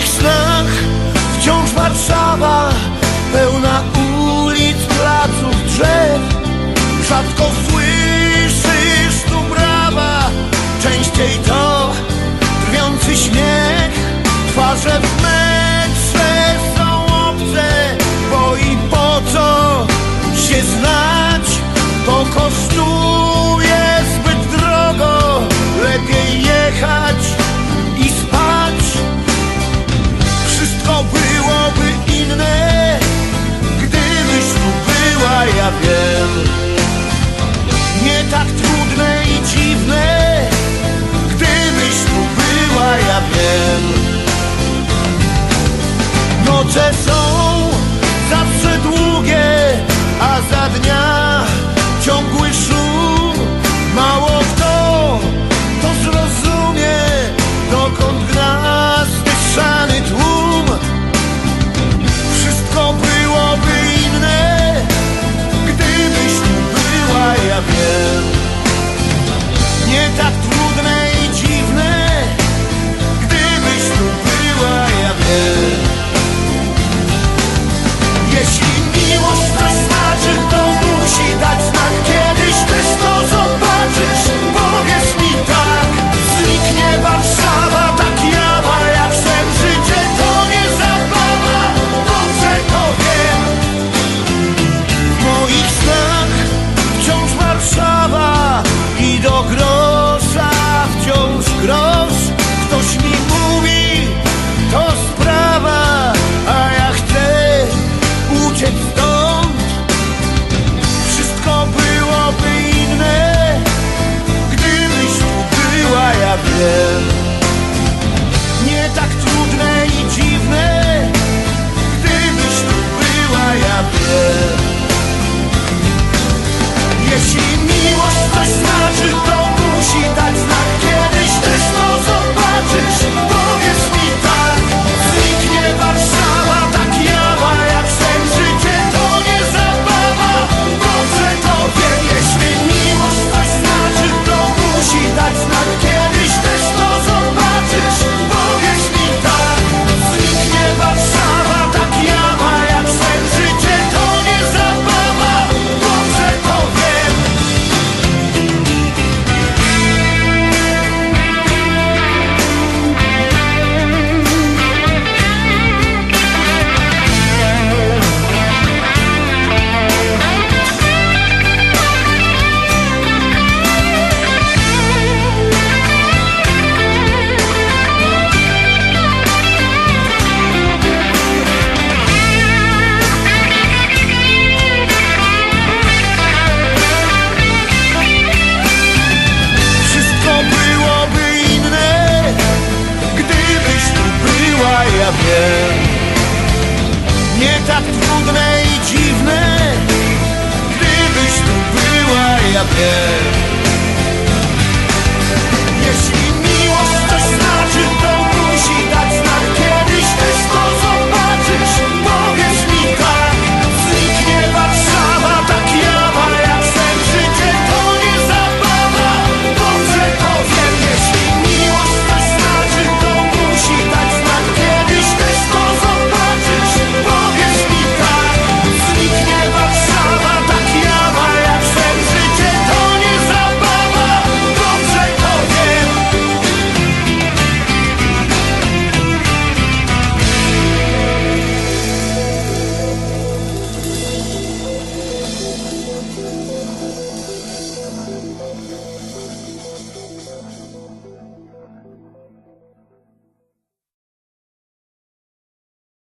niks. wiem. Nie tak trudne i dziwne Gdybyś tu była, ja wiem. Noce są wiem. Nie tak trudne i dziwne Gdybyś tu była, ja wiem. tak trudne i dziwne Gdybyś tu była, ja wiem.